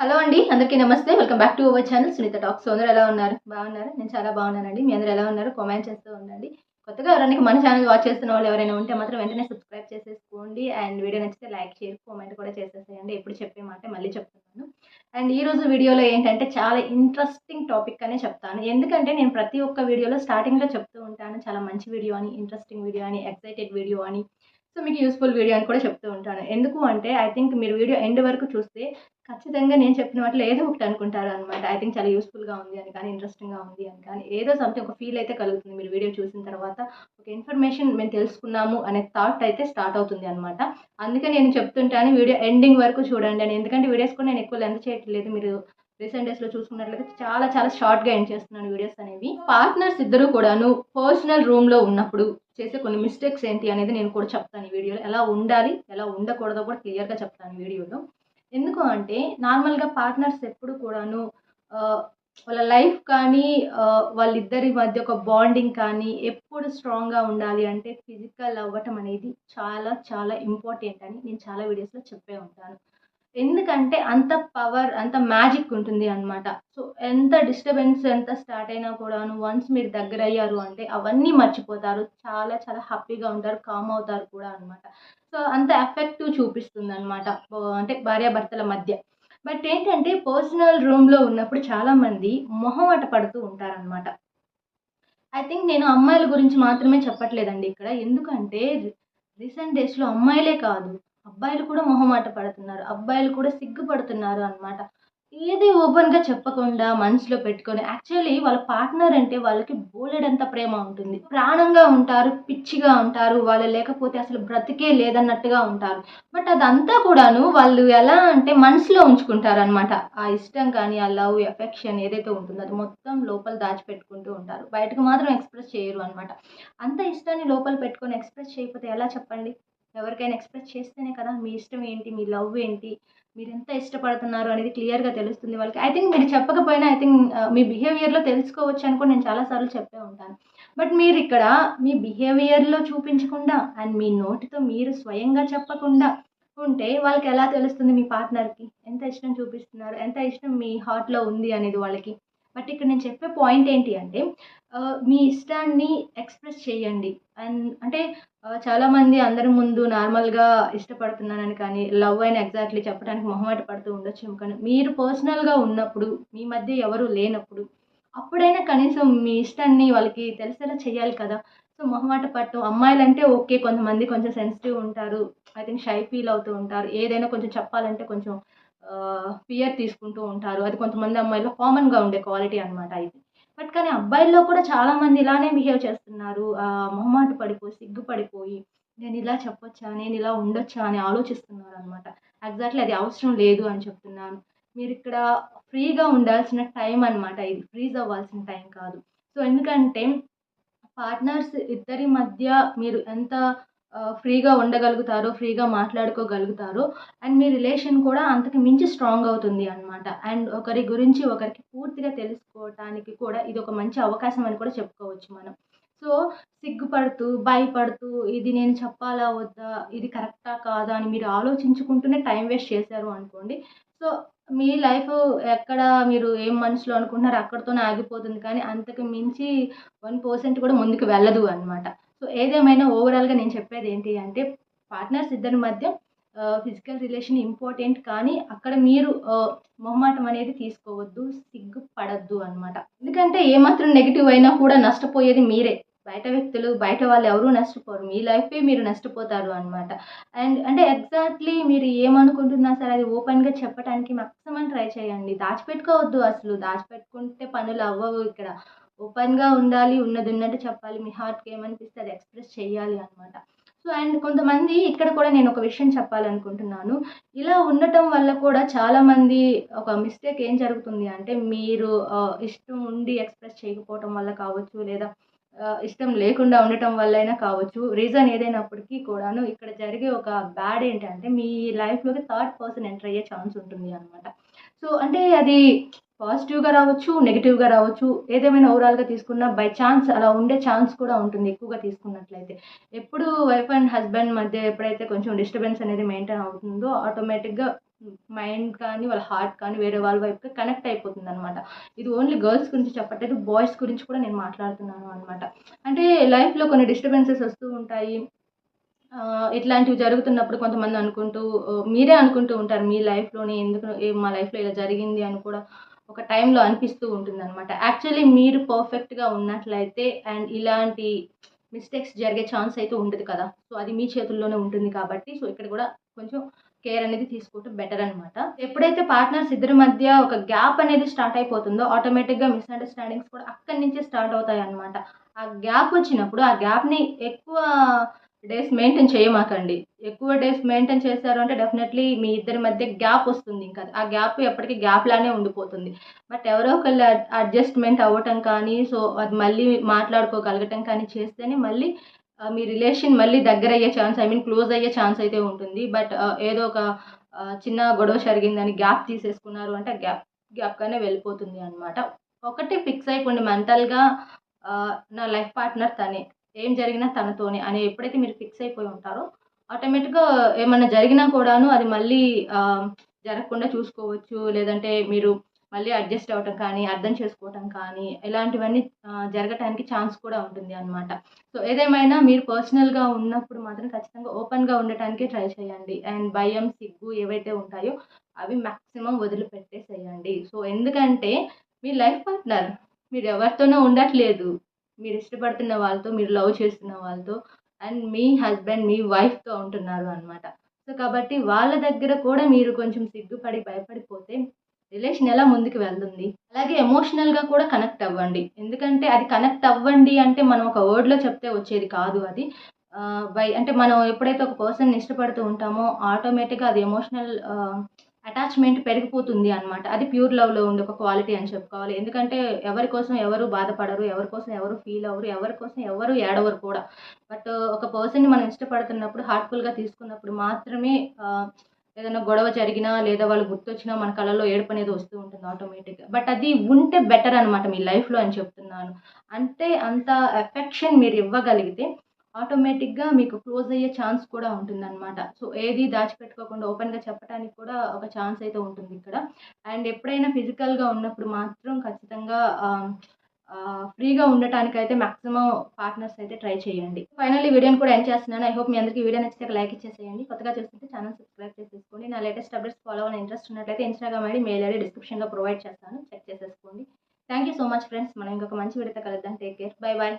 Hello అండి అందరికీ నమస్తే. Welcome back to our channel Sunitha talks అందరూ ఎలా ఉన్నారు? బాగున్నారు? నేను చాలా బాగున్నానండి. మీ అందరూ ఎలా ఉన్నారు? కామెంట్ చేస్తూ ఉండండి. కొత్తగా ఎవరైనా మన ఛానల్ వాచ్ చేస్తున్న వాళ్ళు ఎవరైనా ఉంటే మాత్రం వెంటనే సబ్స్క్రైబ్ చేసేసుకోండి. అండ్ వీడియో నచ్చితే లైక్ షేర్ కామెంట్ కూడా చేసేసేయండి. ఎప్పుడు చెప్పే మాట మళ్ళీ చెప్తున్నాను. అండ్ ఈరోజు వీడియోలో ఏంటంటే చాలా ఇంట్రెస్టింగ్ టాపిక్ అనే చెప్తాను. ఎందుకంటే నేను ప్రతి ఒక్క వీడియోలో స్టార్టింగ్లో చెప్తూ ఉంటాను. చాలా మంచి వీడియో అని ఇంట్రెస్టింగ్ వీడియో అని ఎక్సైటెడ్ వీడియో అని. సో మీకు యూస్ఫుల్ వీడియో అని కూడా చెప్తూ ఉంటాను. ఎందుకు అంటే ఐ థింక్ మీరు వీడియో ఎండ్ వరకు చూస్తే ఖచ్చితంగా నేను చెప్పిన వాటిలో ఏదో ఒకటి అనుకుంటారు అనమాట ఐ థింక్ చాలా యూస్ఫుల్గా ఉంది అని కానీ ఇంట్రెస్టింగ్గా ఉంది అని కానీ ఏదో సంథింగ్ ఒక ఫీల్ అయితే కలుగుతుంది. మీరు వీడియో చూసిన తర్వాత ఒక ఇన్ఫర్మేషన్ మేము తెలుసుకున్నాము అనే థాట్ అయితే స్టార్ట్ అవుతుంది అనమాట అందుకే నేను చెప్తుంటాను వీడియో ఎండింగ్ వరకు చూడండి అని. ఎందుకంటే వీడియోస్ కూడా నేను ఎక్కువ లెంత్ చేయట్లేదు. మీరు రీసెంట్ డేస్లో చూసుకున్నట్లయితే చాలా చాలా షార్ట్గా ఎండ్ చేస్తున్నాను వీడియోస్ అనేవి. పార్ట్నర్స్ ఇద్దరు కూడాను పర్సనల్ రూమ్లో ఉన్నప్పుడు చేసే కొన్ని మిస్టేక్స్ ఏంటి అనేది నేను కూడా చెప్తాను ఈ వీడియోలో ఎలా ఉండాలి ఎలా ఉండకూడదో కూడా క్లియర్గా చెప్తాను వీడియోలో ఎందుకు అంటే నార్మల్గా పార్ట్నర్స్ ఎప్పుడు కూడాను వాళ్ళ లైఫ్ కానీ వాళ్ళిద్దరి మధ్య ఒక బాండింగ్ కానీ ఎప్పుడు స్ట్రాంగ్గా ఉండాలి అంటే ఫిజికల్ అవ్వటం అనేది చాలా చాలా ఇంపార్టెంట్ అని నేను చాలా వీడియోస్లో చెప్పే ఉంటాను. ఎందుకంటే అంత పవర్ అంత మ్యాజిక్ ఉంటుంది అనమాట సో ఎంత డిస్టర్బెన్స్ ఎంత స్టార్ట్ అయినా కూడాను వన్స్ మీరు దగ్గర అయ్యారు అంటే అవన్నీ మర్చిపోతారు. చాలా చాలా హ్యాపీగా ఉంటారు కామ్ అవుతారు కూడా అనమాట సో అంత ఎఫెక్టివ్ చూపిస్తుంది అనమాట అంటే భార్యాభర్తల మధ్య. బట్ ఏంటంటే పర్సనల్ రూమ్లో ఉన్నప్పుడు చాలామంది మొహమాట పడుతూ ఉంటారనమాట ఐ థింక్ నేను అమ్మాయిల గురించి మాత్రమే చెప్పట్లేదండి ఇక్కడ. ఎందుకంటే రీసెంట్ డేస్లో అమ్మాయిలే కాదు. అబ్బాయిలు కూడా మొహమాట పడుతున్నారు. అబ్బాయిలు కూడా సిగ్గుపడుతున్నారు అనమాట ఏది ఓపెన్గా చెప్పకుండా మనసులో పెట్టుకొని యాక్చువల్లీ వాళ్ళ పార్ట్నర్ అంటే వాళ్ళకి బోలెడంత ప్రేమ ఉంటుంది. ప్రాణంగా ఉంటారు పిచ్చిగా ఉంటారు వాళ్ళు లేకపోతే అసలు బ్రతికే లేదన్నట్టుగా ఉంటారు. బట్ అదంతా కూడాను వాళ్ళు ఎలా అంటే మనసులో ఉంచుకుంటారు అనమాట ఆ ఇష్టం కానీ ఆ లవ్ ఎఫెక్షన్ ఏదైతే ఉంటుందో అది మొత్తం లోపల దాచిపెట్టుకుంటూ ఉంటారు. బయటకు మాత్రం ఎక్స్ప్రెస్ చేయరు అనమాట అంత ఇష్టాన్ని లోపల పెట్టుకొని ఎక్స్ప్రెస్ చేయకపోతే ఎలా చెప్పండి? ఎవరికైనా ఎక్స్ప్రెస్ చేస్తేనే కదా మీ ఇష్టం ఏంటి మీ లవ్ ఏంటి మీరు ఎంత ఇష్టపడుతున్నారు అనేది క్లియర్గా తెలుస్తుంది వాళ్ళకి. ఐ థింక్ మీరు చెప్పకపోయినా ఐ థింక్ మీ బిహేవియర్లో తెలుసుకోవచ్చు అనుకోని నేను చాలాసార్లు చెప్పే ఉంటాను. బట్ మీరు ఇక్కడ మీ బిహేవియర్లో చూపించకుండా అండ్ మీ నోటితో మీరు స్వయంగా చెప్పకుండా ఉంటే వాళ్ళకి ఎలా తెలుస్తుంది మీ పార్ట్నర్కి? ఎంత ఇష్టం చూపిస్తున్నారు? ఎంత ఇష్టం మీ హార్ట్లో ఉంది అనేది వాళ్ళకి బట్ ఇక్కడ నేను చెప్పే పాయింట్ ఏంటి అంటే మీ ఇష్టాన్ని ఎక్స్ప్రెస్ చేయండి. అండ్ అంటే చాలామంది అందరి ముందు నార్మల్గా ఇష్టపడుతున్నానని కానీ లవ్ అయిన ఎగ్జాక్ట్లీ చెప్పడానికి మొహమాట పడుతూ ఉండొచ్చు కానీ మీరు పర్సనల్గా ఉన్నప్పుడు మీ మధ్య ఎవరు లేనప్పుడు అప్పుడైనా కనీసం మీ ఇష్టాన్ని వాళ్ళకి తెలిసేలా చేయాలి కదా. సో మొహమాట పట్టు. అమ్మాయిలంటే ఓకే కొంతమంది కొంచెం సెన్సిటివ్ ఉంటారు. ఐ థింక్ షై ఫీల్ అవుతూ ఉంటారు. ఏదైనా కొంచెం చెప్పాలంటే కొంచెం ఫియర్ తీసుకుంటూ ఉంటారు. అది కొంతమంది అమ్మాయిలో కామన్గా ఉండే క్వాలిటీ అనమాట ఇది. బట్ కానీ అబ్బాయిల్లో కూడా చాలామంది ఇలానే బిహేవ్ చేస్తున్నారు. ఆ, మొహమాట పడిపోయి సిగ్గుపడిపోయి నేను ఇలా చెప్పొచ్చా? నేను ఇలా ఉండొచ్చా? అని ఆలోచిస్తున్నారు అనమాట ఎగ్జాక్ట్లీ అది అవసరం లేదు అని చెప్తున్నాను. మీరు ఇక్కడ ఫ్రీగా ఉండాల్సిన టైం అనమాట ఇది. ఫ్రీజ్ అవ్వాల్సిన టైం కాదు. సో ఎందుకంటే పార్ట్నర్స్ ఇద్దరి మధ్య మీరు ఎంత ఫ్రీగా ఉండగలుగుతారు ఫ్రీగా మాట్లాడుకోగలుగుతారు అండ్ మీ రిలేషన్ కూడా అంతకు మించి స్ట్రాంగ్ అవుతుంది అనమాట అండ్ ఒకరి గురించి ఒకరికి పూర్తిగా తెలుసుకోవటానికి కూడా ఇది ఒక మంచి అవకాశం అని కూడా చెప్పుకోవచ్చు మనం. సో సిగ్గుపడుతూ భయపడుతూ ఇది నేను చెప్పాలా వద్దా ఇది కరెక్టా కాదా అని మీరు ఆలోచించుకుంటూనే టైం వేస్ట్ చేశారు అనుకోండి. సో మీ లైఫ్ ఎక్కడ మీరు ఏం మనసులో అనుకుంటున్నారో అక్కడితోనే ఆగిపోతుంది. కానీ అంతకు మించి వన్ పర్సెంట్ కూడా ముందుకు వెళ్ళదు అనమాట సో ఏదేమైనా ఓవరాల్గా నేను చెప్పేది ఏంటి అంటే పార్ట్నర్స్ ఇద్దరి మధ్య ఫిజికల్ రిలేషన్ ఇంపార్టెంట్ కానీ అక్కడ మీరు మొహమాటం అనేది తీసుకోవద్దు సిగ్గు పడద్దు అనమాట ఎందుకంటే ఏమాత్రం నెగిటివ్ అయినా కూడా నష్టపోయేది మీరే. బయట వ్యక్తులు బయట వాళ్ళు ఎవరూ నష్టపోరు. మీ లైఫే మీరు నష్టపోతారు అనమాట అండ్ అంటే ఎగ్జాక్ట్లీ మీరు ఏమనుకుంటున్నా సరే అది ఓపెన్గా చెప్పడానికి మ్యాక్సిమం ట్రై చేయండి. దాచిపెట్టుకోవద్దు అసలు. దాచిపెట్టుకుంటే పనులు అవ్వవు ఇక్కడ. ఓపెన్గా ఉండాలి ఉన్నది ఉన్నట్టు చెప్పాలి. మీ హార్ట్కి ఏమనిపిస్తే అది ఎక్స్ప్రెస్ చేయాలి అనమాట సో అండ్ కొంతమంది ఇక్కడ కూడా నేను ఒక విషయం చెప్పాలనుకుంటున్నాను. ఇలా ఉండటం వల్ల కూడా చాలామంది ఒక మిస్టేక్ ఏం జరుగుతుంది అంటే మీరు ఇష్టం ఉండి ఎక్స్ప్రెస్ చేయకపోవటం వల్ల కావచ్చు లేదా ఇష్టం లేకుండా ఉండటం వల్ల అయినా కావచ్చు. రీజన్ ఏదైనప్పటికీ కూడాను ఇక్కడ జరిగే ఒక బ్యాడ్ ఏంటంటే మీ లైఫ్లోకి థర్డ్ పర్సన్ ఎంటర్ అయ్యే ఛాన్స్ ఉంటుంది అనమాట సో అంటే అది పాజిటివ్గా రావచ్చు నెగిటివ్గా రావచ్చు ఏదేమైనా ఓవరాల్గా తీసుకున్నా బై ఛాన్స్ అలా ఉండే ఛాన్స్ కూడా ఉంటుంది ఎక్కువగా తీసుకున్నట్లయితే. ఎప్పుడు వైఫ్ అండ్ హస్బెండ్ మధ్య ఎప్పుడైతే కొంచెం డిస్టర్బెన్స్ అనేది మెయింటైన్ అవుతుందో ఆటోమేటిక్గా మైండ్ కానీ వాళ్ళ హార్ట్ కానీ వేరే వాళ్ళ వైపు కనెక్ట్ అయిపోతుంది అనమాట ఇది ఓన్లీ గర్ల్స్ గురించి చెప్పట్లేదు బాయ్స్ గురించి కూడా నేను మాట్లాడుతున్నాను అనమాట అంటే లైఫ్లో కొన్ని డిస్టర్బెన్సెస్ వస్తూ ఉంటాయి. ఇట్లాంటివి జరుగుతున్నప్పుడు కొంతమంది అనుకుంటూ మీరే అనుకుంటూ ఉంటారు మీ లైఫ్లోనే ఎందుకు ఏ- మా లైఫ్లో ఇలా జరిగింది అని కూడా ఒక టైంలో అనిపిస్తూ ఉంటుంది అనమాట యాక్చువల్లీ మీరు పర్ఫెక్ట్గా ఉన్నట్లయితే అండ్ ఇలాంటి మిస్టేక్స్ జరిగే ఛాన్స్ అయితే ఉంటుంది కదా. సో అది మీ చేతుల్లోనే ఉంటుంది కాబట్టి సో ఇక్కడ కూడా కొంచెం కేర్ అనేది తీసుకోవటం బెటర్ అనమాట ఎప్పుడైతే పార్ట్నర్స్ ఇద్దరి మధ్య ఒక గ్యాప్ అనేది స్టార్ట్ అయిపోతుందో ఆటోమేటిక్గా మిస్అండర్స్టాండింగ్స్ కూడా అక్కడి నుంచే స్టార్ట్ అవుతాయి అనమాట ఆ గ్యాప్ వచ్చినప్పుడు ఆ గ్యాప్ని ఎక్కువ డేస్ మెయింటైన్ చేయమాకండి. ఎక్కువ డేస్ మెయింటైన్ చేశారు అంటే డెఫినెట్లీ మీ ఇద్దరి మధ్య గ్యాప్ వస్తుంది ఇంకా. ఆ గ్యాప్ ఎప్పటికీ గ్యాప్ లానే ఉండిపోతుంది. బట్ ఎవరో ఒకళ్ళు అడ్జస్ట్మెంట్ అవ్వటం కానీ సో అది మళ్ళీ మాట్లాడుకోగలగటం కానీ చేస్తేనే మళ్ళీ మీ రిలేషన్ మళ్ళీ దగ్గర అయ్యే ఛాన్స్ ఐ మీన్ క్లోజ్ అయ్యే ఛాన్స్ అయితే ఉంటుంది. బట్ ఏదో ఒక చిన్న గొడవ జరిగిందని గ్యాప్ తీసేసుకున్నారు అంటే గ్యాప్ గ్యాప్గానే వెళ్ళిపోతుంది అనమాట ఒకటి ఫిక్స్ అయిపోండి మెంటల్గా నా లైఫ్ పార్ట్నర్ తనే ఏం జరిగినా తనతోనే అని ఎప్పుడైతే మీరు ఫిక్స్ అయిపోయి ఉంటారో ఆటోమేటిక్గా ఏమన్నా జరిగినా కూడాను అది మళ్ళీ జరగకుండా చూసుకోవచ్చు. లేదంటే మీరు మళ్ళీ అడ్జస్ట్ అవ్వటం కానీ అర్థం చేసుకోవటం కానీ ఇలాంటివన్నీ జరగటానికి ఛాన్స్ కూడా ఉంటుంది అనమాట సో ఏదేమైనా మీరు పర్సనల్గా ఉన్నప్పుడు మాత్రం ఖచ్చితంగా ఓపెన్గా ఉండటానికే ట్రై చేయండి. అండ్ భయం సిగ్గు ఏవైతే ఉంటాయో అవి మ్యాక్సిమం వదిలిపెట్టేసేయండి. సో ఎందుకంటే మీ లైఫ్ పార్ట్నర్ మీరు ఎవరితోనో ఉండట్లేదు. మీరు ఇష్టపడుతున్న వాళ్ళతో మీరు లవ్ చేస్తున్న వాళ్ళతో అండ్ మీ హస్బెండ్ మీ వైఫ్తో ఉంటున్నారు అనమాట సో కాబట్టి వాళ్ళ దగ్గర కూడా మీరు కొంచెం సిగ్గుపడి భయపడిపోతే రిలేషన్ ఎలా ముందుకు వెళ్తుంది? అలాగే ఎమోషనల్గా కూడా కనెక్ట్ అవ్వండి. ఎందుకంటే అది కనెక్ట్ అవ్వండి అంటే మనం ఒక వర్డ్లో చెప్తే వచ్చేది కాదు అది. బై అంటే మనం ఎప్పుడైతే ఒక పర్సన్ ఇష్టపడుతూ ఉంటామో ఆటోమేటిక్గా అది ఎమోషనల్ అటాచ్మెంట్ పెరిగిపోతుంది అనమాట అది ప్యూర్ లవ్లో ఉండే ఒక క్వాలిటీ అని చెప్పుకోవాలి. ఎందుకంటే ఎవరి కోసం ఎవరు బాధపడరు ఎవరి కోసం ఎవరు ఫీల్ అవ్వరు ఎవరి కోసం ఎవరు ఏడవరు కూడా. బట్ ఒక పర్సన్ని మనం ఇష్టపడుతున్నప్పుడు హార్ట్ఫుల్గా తీసుకున్నప్పుడు మాత్రమే ఏదైనా గొడవ జరిగినా లేదా వాళ్ళు గుర్తొచ్చినా మన కళ్ళలో ఏడుపు అనేది వస్తూ ఉంటుంది ఆటోమేటిక్గా బట్ అది ఉంటే బెటర్ అనమాట మీ లైఫ్లో అని చెప్తున్నాను. అంటే అంత ఎఫెక్షన్ మీరు ఇవ్వగలిగితే ఆటోమేటిక్గా మీకు క్లోజ్ అయ్యే ఛాన్స్ కూడా ఉంటుంది అనమాట సో ఏది దాచిపెట్టుకోకుండా ఓపెన్గా చెప్పడానికి కూడా ఒక ఛాన్స్ అయితే ఉంటుంది ఇక్కడ. అండ్ ఎప్పుడైనా ఫిజికల్గా ఉన్నప్పుడు మాత్రం ఖచ్చితంగా ఫ్రీగా ఉండటానికి అయితే మాక్సిమం పార్ట్నర్స్ అయితే ట్రై చేయండి. ఫైనల్ వీడియోని కూడా ఎండ్ చేస్తున్నాను. ఐ హోప్ మీ అందరికీ వీడియో నచ్చితే లైక్ ఇచ్చేసేయండి. కొత్తగా చూస్తుంటే ఛానల్ సబ్స్క్రైబ్ చేసేసుకోండి. నా లేటెస్ట్ అప్డేట్స్ ఫాలో అవ్వాలని ఇంట్రెస్ట్ ఉన్నట్లయితే ఇన్స్టాగ్రామ్ ఐడి మెయిల్ ఐడి డిస్క్రిప్షన్లో ప్రొవైడ్ చేస్తాను. చెక్ చేసేసుకోండి. Thank you so much friends మనం ఇంకొక మంచి వీడియోతో కలుద్దాం. Take care bye bye